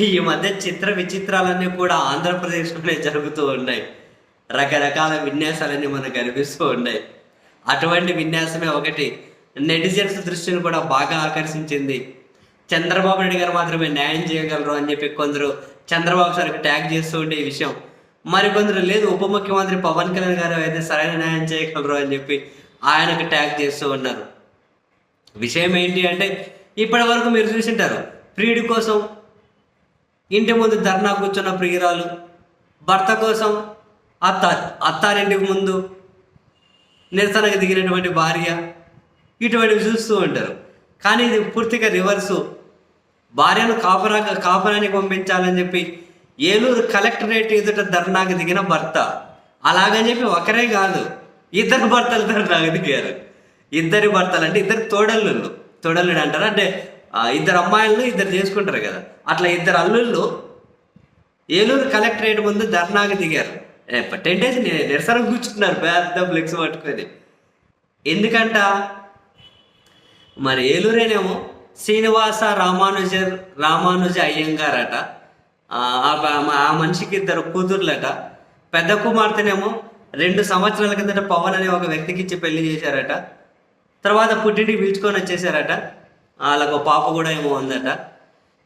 ఈ మధ్య చిత్ర విచిత్రాలన్నీ కూడా ఆంధ్రప్రదేశ్లోనే జరుగుతూ ఉన్నాయి. రకరకాల విన్యాసాలన్నీ మనకు కనిపిస్తూ ఉన్నాయి. అటువంటి విన్యాసమే ఒకటి. నెటిజన్స్ దృష్టిని కూడా బాగా ఆకర్షించింది. చంద్రబాబు నాయుడు గారు మాత్రమే న్యాయం చేయగలరు అని చెప్పి కొందరు చంద్రబాబు సార్కి ట్యాగ్ చేస్తూ ఉండే ఈ విషయం. మరికొందరు లేదు ఉప ముఖ్యమంత్రి పవన్ కళ్యాణ్ గారు అయితే సరైన న్యాయం చేయగలరు అని చెప్పి ఆయనకు ట్యాగ్ చేస్తూ ఉన్నారు. విషయం ఏంటి అంటే ఇప్పటి వరకు మీరు చూసింటారు. ప్రియుడి కోసం ఇంటి ముందు ధర్నా కూర్చున్న ప్రియురాలు భర్త కోసం అత్త అత్తారింటికి ముందు నిరసనకు దిగినటువంటి భార్య ఇటువంటివి చూస్తూ ఉంటారు. కానీ ఇది పూర్తిగా రివర్సు. భార్యను కాపురా కాపురానికి పంపించాలని చెప్పి ఏలూరు కలెక్టరేట్ ఎదుట ధర్నాకు దిగిన భర్త. అలాగని చెప్పి ఒకరే కాదు ఇద్దరు భర్తలు ధర్నాకు దిగారు. ఇద్దరి భర్తలు అంటే ఇద్దరు తోడల్లుళ్ళు. తోడల్లుడు అంటారు? అంటే ఇద్దరు అమ్మాయిలను ఇద్దరు చేసుకుంటారు కదా. అట్లా ఇద్దరు అల్లుళ్ళు ఏలూరు కలెక్టరేట్ ముందు ధర్నాకి దిగారు. టెన్ డేస్ నిరసన కూర్చుంటున్నారు పెద్ద ఫ్లెక్స్ పట్టుకొని. ఎందుకంట? మరి ఏలూరేనేమో శ్రీనివాస రామానుజర్ రామానుజ అయ్యంగారట. ఆ ఆ మనిషికి ఇద్దరు కూతుర్లట. పెద్ద కుమార్తెనేమో రెండు సంవత్సరాల కిందట పవన్ అనే ఒక వ్యక్తికి ఇచ్చి పెళ్ళి చేశారట. తర్వాత పుట్టింటికి పిలుచుకొని వచ్చేసారట వాళ్ళకు పాప కూడా ఏమో ఉందట.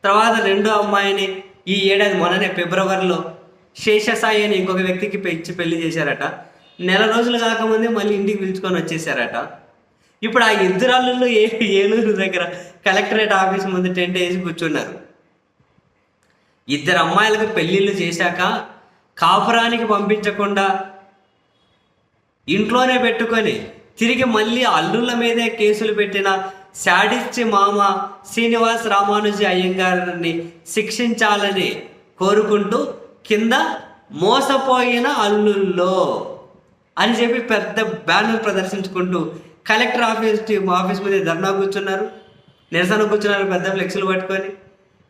తర్వాత రెండో అమ్మాయిని ఈ ఏడాది మొన్ననే ఫిబ్రవరిలో శేషసాయి అని ఇంకొక వ్యక్తికి పెంచి పెళ్ళి చేశారట. నెల రోజులు కాకముందే మళ్ళీ ఇంటికి పిలుచుకొని వచ్చేసారట. ఇప్పుడు ఆ ఇద్దరు ఏ ఏలూరు దగ్గర కలెక్టరేట్ ఆఫీస్ ముందు టెంట్ వేసి కూర్చున్నారు. ఇద్దరు అమ్మాయిలకు పెళ్ళిళ్ళు చేశాక కాపురానికి పంపించకుండా ఇంట్లోనే పెట్టుకొని తిరిగి మళ్ళీ అల్లుళ్ళ మీదే కేసులు పెట్టిన శాడిస్ట్ మామ శ్రీనివాస్ రామానుజీ అయ్యంగారిని శిక్షించాలని కోరుకుంటూ కింద మోసపోయిన అల్లుల్లో అని చెప్పి పెద్ద బ్యానర్ ప్రదర్శించుకుంటూ కలెక్టర్ ఆఫీస్ ఆఫీస్ మీద ధర్నా కూర్చున్నారు. నిరసన కూర్చున్నారు పెద్ద ఫ్లెక్సులు పట్టుకొని.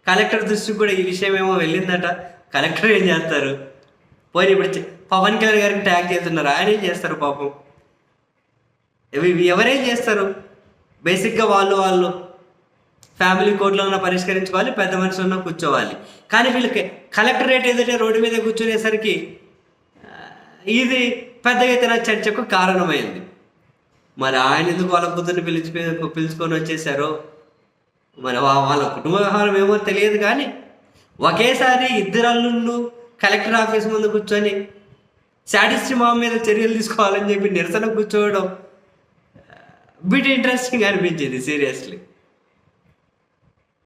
కలెక్టర్ దృష్టికి కూడా ఈ విషయం ఏమో వెళ్ళిందట. కలెక్టర్ ఏం చేస్తారు? పోయి ఇప్పుడు పవన్ కళ్యాణ్ గారికి ట్యాగ్ చేస్తున్నారు? ఆయన ఏం చేస్తారు పాపం? ఇవి ఇవి ఎవరేం చేస్తారు? బేసిక్గా వాళ్ళు వాళ్ళు ఫ్యామిలీ కోర్టులో ఉన్న పరిష్కరించుకోవాలి పెద్ద మనుషులు ఉన్న కూర్చోవాలి. కానీ వీళ్ళకి కలెక్టరేట్ ఏదైతే రోడ్డు మీద కూర్చునేసరికి ఇది పెద్ద ఎత్తున చర్చకు కారణమైంది. మరి ఆయన ఎందుకు వాళ్ళ కూతుర్ని పిలిచి పిలుచుకొని వచ్చేసారో మరి వాళ్ళ కుటుంబ వ్యవహారం ఏమో తెలియదు కానీ ఒకేసారి ఇద్దరు అల్లుళ్ళు కలెక్టర్ ఆఫీస్ ముందు కూర్చొని శాడిస్ట్ మామ మీద చర్యలు తీసుకోవాలని చెప్పి నిరసన కూర్చోవడం బిట్ ఇంట్రెస్టింగ్ అనిపించింది సీరియస్లీ